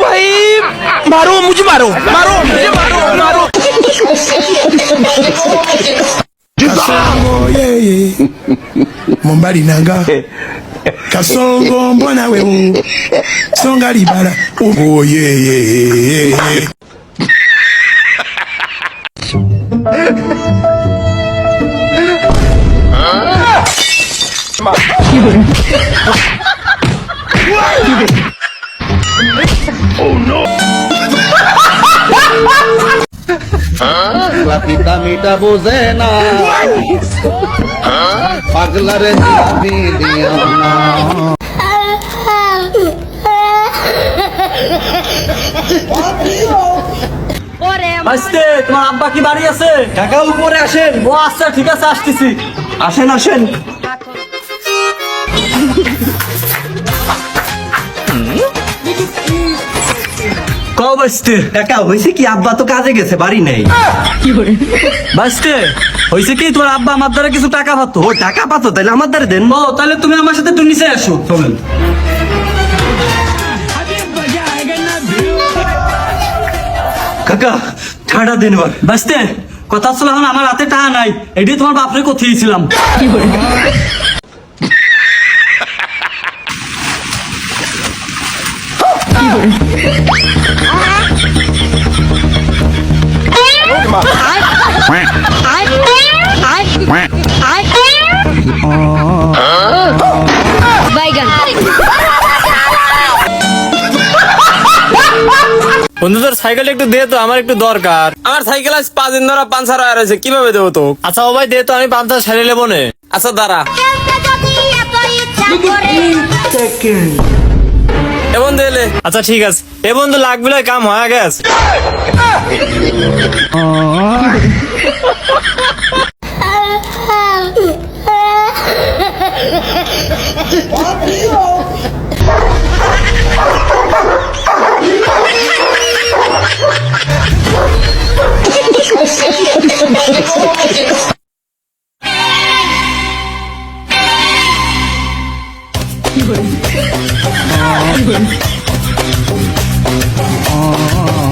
भाई मारो मुझे मारो मारो मुझे मारो मारो kasongo yeye mumbali nanga kasongo mbona we songa libala oye Oh no! La pita mita bozena! পাগলারে jalebi দিও না। আসতে তোমার আব্বা কি বাড়ি আছে? কাকা উপরে আসেন। ও আচ্ছা ঠিক আছে আসতেছি। আসেন আসেন। কও বাসতে। কাকা হয়েছে কি আব্বা তো কাজে গেছে বাড়ি নেই। কি বাসতে হয়েছে কি তোমার আব্বা আমার দ্বারা কিছু টাকা পাতো? ও টাকা পাতো তাহলে আমার দ্বারা দেন। ও তাহলে তুমি আমার সাথে একটু নিচে আসো চলেন। কাকা ঠাডা দিন এবার। বাসতে কথা ছিল এখন আমার হাতে টাকা নাই এটি তোমার বাপরে কথিয়েছিলাম বাইগান বন্ধু তোর সাইকেল একটু দে তো আমার একটু দরকার। আমার সাইকেল আজ পাঁচ দিন ধরে পাঞ্চার হয়ে রয়েছে কীভাবে দেবো তো আচ্ছা ও ভাই দে তো আমি পাঞ্চার সারে নেব নে। আচ্ছা দাঁড়া। এ বন্ধু এলে। আচ্ছা ঠিক আছে। এ বন্ধু লাগবে কাম হয়ে গেছে। Oh.